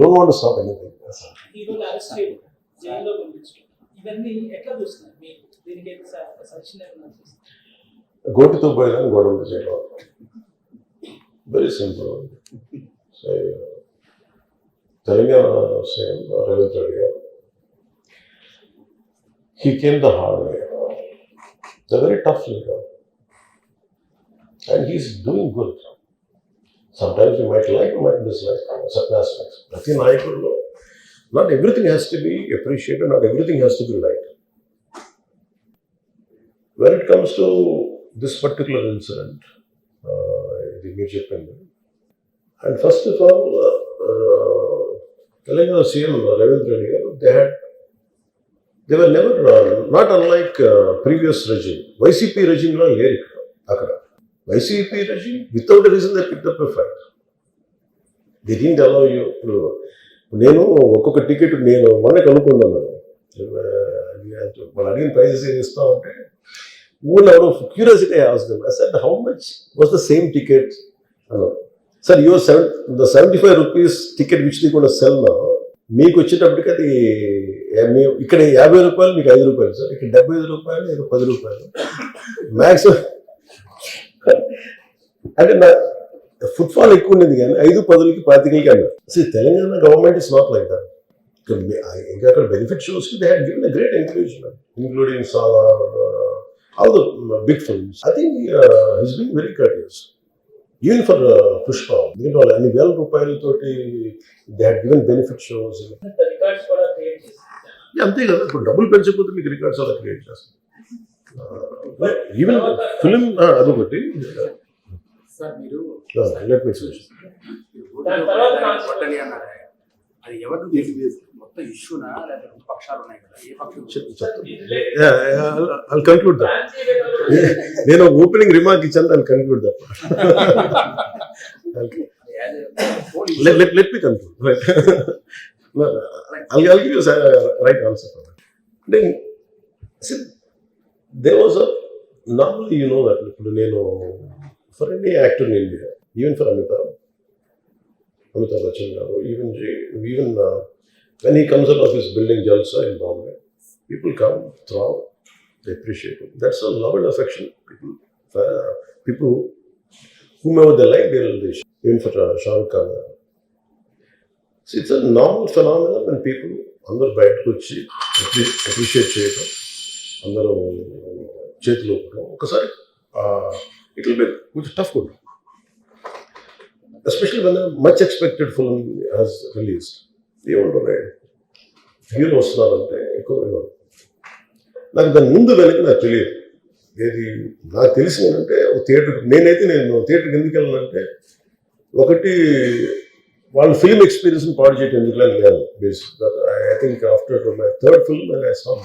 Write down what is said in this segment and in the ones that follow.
Don't want stop anything హీరోలు arrest చేయడం జైల్లో పంపించడం ఇవన్నీ ఎట్లా చూస్తున్నారు మీరు దీనికి సజెషన్ ఏమైనా చేస్తారు గోటితో పోయేదాన్ని గొడవలు చేయడం very simple Telangana CM Revanth Reddy garu he came the hard way the very tough leader and he's doing good sometimes you might like might dislike certain aspects ప్రతి నాయకుల్లో not everything has to be appreciated not everything has to be like when it comes to this particular incident, uh, ఇది మీరు చెప్పింది and first of all uh, Telangana CM Revanth Reddy garu they had they were never not unlike previous regime YCP రెజిమ్లో లేరు ఇక్కడ అక్కడ YCP regime without reason they pick up fight the didn't allow you ఇప్పుడు నేను ఒక్కొక్క ticket నేను మొన్న కనుక్కున్నాను. వాళ్ళు అడిగిన ప్రైజెస్ ఏమి ఇస్తామంటే ఊళ్ళో ఎవరో curiosity asked them sir how much was the same ticket అన్నారు. Sir your seven the seventy five rupees ticket which కూడా సెల్ మీకు వచ్చేటప్పటికి అది ఇక్కడ యాభై రూపాయలు మీకు ఐదు రూపాయలు. సార్ ఇక్కడ డెబ్బై ఐదు రూపాయలు ఇక్కడ పది రూపాయలు. మ్యాక్సిమం అంటే నా ఫుట్ఫాల్ ఎక్కువ ఉండేది కానీ ఐదు పదులకి పాతికలకి అన్నారు అసలు Telangana government is not like that ఇంకా అక్కడ benefit shows they had given a great encouragement including Salaar all the big films I think he's been very courteous even for Pushpa ఎందుకంటే వాళ్ళు అన్ని వేల రూపాయలతోటి they had given benefit shows అంతే కదా. ఇప్పుడు డబ్బులు పెంచకపోతే మీకు రికార్డ్స్ అలా క్రియేట్ చేస్తారు. ఈవెన్ ఫిలిం అదొకటి. సార్ మీరు లెట్ మీ అది ఎవరు చేసి మొత్తం ఇష్యూనా లేకపోతే రెండు పక్షాలు ఉన్నాయి కదా. ఏ పక్షం? I'll conclude that. ప్లాన్ చేయడం నేను ఓపెనింగ్ రిమార్క్ ఇచ్చాను దాన్ని conclude me conclude. Right. no, no, I'll, I'll give you a uh, right answer for that. Then, see, there was a normally you know ఇప్పుడు నేను for any actor in India, even for Amitabh, Amitabh Bachchan garu, even even uh, when he comes out of his building Jalsa in Bombay, people come, throw, they appreciate him. That's a love and affection. People, uh, people whomever they like, they will they even for uh, Shah Rukh Khan. So it's a normal phenomenon when people అందరూ బయటకు వచ్చి appreciate చేయడం అందరూ చేతులు ఒకసారి it will be కొంచెం tough కూడా especially one much expected film has release ఏముంటుంది? హీరో వస్తున్నారంటే ఎక్కువ. నాకు దాని ముందు వెనక నాకు తెలియదు. ఏది నాకు తెలిసింది ఏంటంటే ఒక థియేటర్ నేనైతే నేను థియేటర్కి ఎందుకు వెళ్ళానంటే ఒకటి వాళ్ళ ఫిల్మ్ ఎక్స్పీరియన్స్ పాడు చేయడం ఎందుకు లేదు. Basic I think after my third film I stop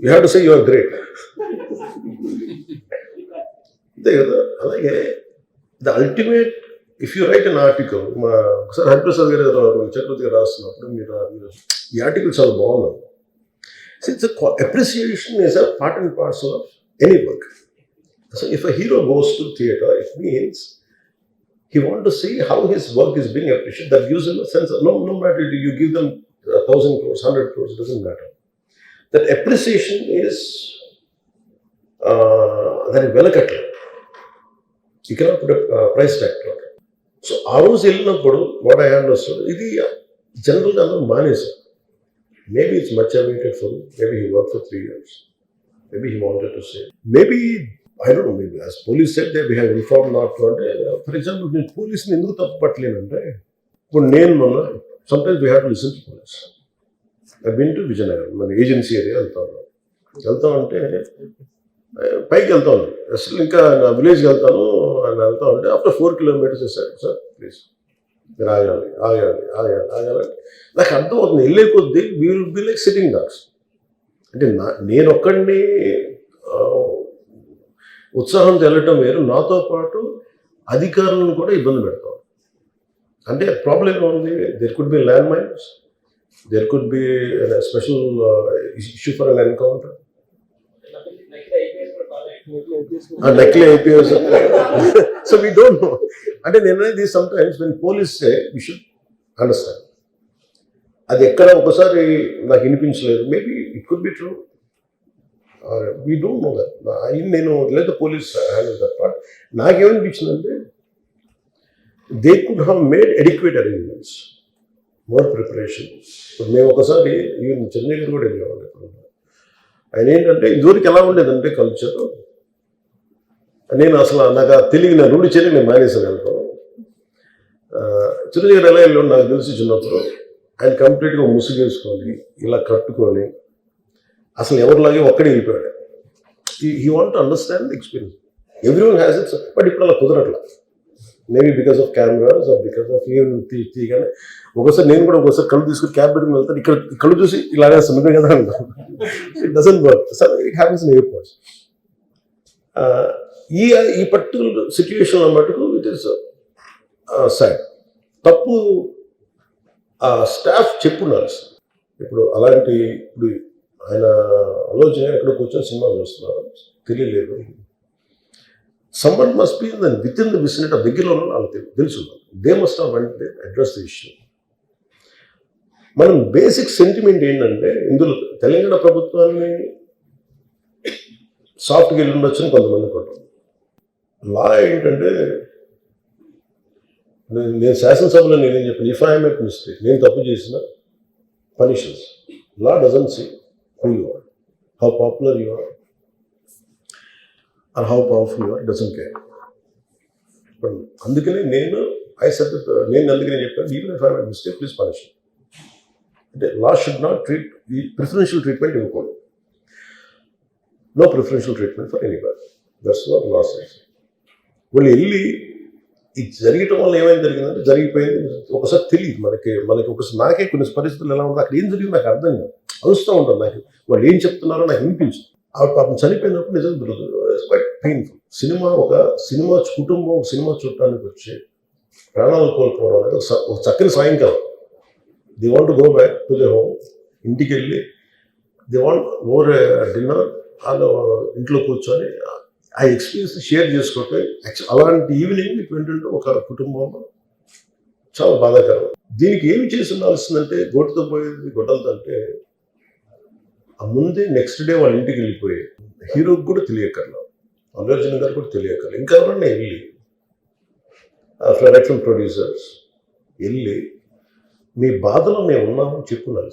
you have to say you are great అంతే కదా అలాగే the ultimate if you write an article మా ఒకసారి హరిప్రసాద్ గారు ఏదో చక్రవర్తి గారు రాస్తున్నప్పుడు మీరు మీరు ఈ ఆర్టికల్ చాలా బాగుంది it's appreciation is a part and parcel of any work so if a hero goes to theatre it means he want to see how his work is being appreciated. That gives him a sense of no, no matter if you give them a thousand crores, hundred crores, it doesn't matter. That appreciation is uh, that is వెలకట్ల You cannot so ఆ రోజు వెళ్ళినప్పుడు what I understood ఇది జనరల్గా అందరూ మానేశారు maybe it's much awaited for maybe he work for three years maybe he wanted to say maybe I don't know maybe as police said they we have inform not అంటే for example నేను పోలీస్ని ఎందుకు తప్పు పట్టలేనంటే ఇప్పుడు నేను మొన్న sometimes we have to listen to police I been to Vizianagaram మన ఏజెన్సీ ఏరియా వెళ్తా ఉన్నాం. వెళ్తా ఉంటే పైకి వెళ్తా ఉన్నాను అసలు ఇంకా నా విలేజ్కి వెళ్తాను అని వెళ్తా ఉంటే after four kilometres sir sir please మీరు ఆగాలి ఆగాలి ఆగాలి ఆగాలి నాకు అర్థం అవుతుంది వెళ్ళే కొద్దీ will be like sitting dogs అంటే నా నేను ఒక్కడిని ఉత్సాహం తెల్లటం వేరు నాతో పాటు అధికారులను కూడా ఇబ్బంది పెడతాం. అంటే ప్రాబ్లం ఏముంది? There could be land mines there could be special issue for an encounter నకిలీ IPS so we don't know అంటే నేను అనేది sometimes when police we should understand అది ఎక్కడ ఒకసారి నాకు వినిపించలేదు. Maybe it could be true we don't know that నేను లేదా పోలీస్ హ్యాండిల్ దట్ పార్ట్ నాకేమనిపించిందంటే they could have made adequate arrangements more preparation ఇప్పుడు మేము ఒకసారి ఈవెన్ చెన్నైకి కూడా వెళ్ళేవాళ్ళు ఇప్పుడు ఆయన ఏంటంటే ఇదివరకు ఎలా ఉండేదంటే కల్చర్ నేను అసలు నాకు ఆ తెలివి నా రూఢి చేయడం నేను మానేసాను అనుకోను చిరంజీవి ఎలా వెళ్ళాడు నాకు తెలిసి చిన్నప్పుడు. ఆయన కంప్లీట్గా ముసుగేసుకొని ఇలా కట్టుకొని అసలు ఎవరిలాగే ఒక్కడే వెళ్ళిపోయాడు. He want understand experience every one has it's but ఇప్పుడు అలా కుదరట్లేదు maybe because of cameras or because of even తీ తీయగానే ఒకసారి నేను కూడా ఒకసారి కళ్ళు తీసుకుని క్యాబ్ పెట్టుకుని వెళ్తాను. ఇక్కడ కళ్ళు చూసి ఇలాగే సున్నదే కదా అంటాను it doesn't work sir it happens in airports ఈ ఈ పర్టికులర్ సిచ్యువేషన్లో మటుకు ఇట్ ఇస్ సాడ్ తప్పు ఆ స్టాఫ్ చెప్పున్నారు ఇప్పుడు అలాంటి ఇప్పుడు ఆయన ఆలోచన ఎక్కడ కూర్చొని సినిమా చూస్తున్నారు. తెలియలేదు. Someone must be done within the vicinity ఆ దగ్గరలో ఉన్న తెలుసు they must have went address the issue మనం బేసిక్ సెంటిమెంట్ ఏంటంటే ఇందులో తెలంగాణ ప్రభుత్వాన్ని సాఫ్ట్గా వెళ్ళి ఉండొచ్చని కొంతమంది కొంటాం లా ఏంటంటే నేను నేను శాసనసభలో నేనేం చెప్పాను ఇఫ్ ఐఎమ్ ఎట్ మిస్టేక్ నేను తప్పు చేసిన punishments law doesn't see who you are how popular you are are how powerful you are doesn't care అందుకనే నేను ఐ సెట్ uh, నేను అందుకనే చెప్పాను even if I mistake please punish అంటే law should not treat ఈ preferential treatment ఇవ్వకూడదు no preferential treatment for anybody that's what law sense వాళ్ళు వెళ్ళి ఇది జరగటం వల్ల ఏమైంది జరిగిందంటే జరిగిపోయింది. ఒకసారి తెలియదు మనకి మనకి ఒకసారి నాకే కొన్ని పరిస్థితులు ఎలా ఉందో అక్కడ ఏం జరిగింది నాకు అర్థం కాదు. అరుస్తూ ఉంటాను నాకు. వాళ్ళు ఏం చెప్తున్నారో నాకు వినిపించదు. ఆవిడ పాపం చనిపోయినప్పుడు నిజం క్వైట్ పెయిన్ఫుల్ సినిమా ఒక సినిమా కుటుంబం ఒక సినిమా చూడటానికి వచ్చి ప్రాణాలు కోల్పోవడం అనేది ఒక చక్కని సాయంకాలం the want go back to the home ఇంటికి వెళ్ళి ది వాంట్ ఓవర్ డిన్నర్ వాళ్ళు ఇంట్లో కూర్చొని ఆ ఎక్స్పీరియన్స్ షేర్ చేసుకోవటం అలాంటి ఈవినింగ్ మీకు ఏంటంటే ఒక కుటుంబంలో చాలా బాధాకరం. దీనికి ఏమి చేసి ఉండాల్సిందంటే గోటుతో పోయేది గొడ్డలతో అంటే ఆ ముందే నెక్స్ట్ డే వాళ్ళ ఇంటికి వెళ్ళిపోయి హీరోకి కూడా తెలియకర్లా అల్లు అర్జున్ గారు కూడా తెలియకర్లా ఇంకా ఎవరన్నా వెళ్ళి ప్రొడక్షన్ ప్రొడ్యూసర్స్ వెళ్ళి మీ బాధలో మేము ఉన్నామని చెప్పున్నారు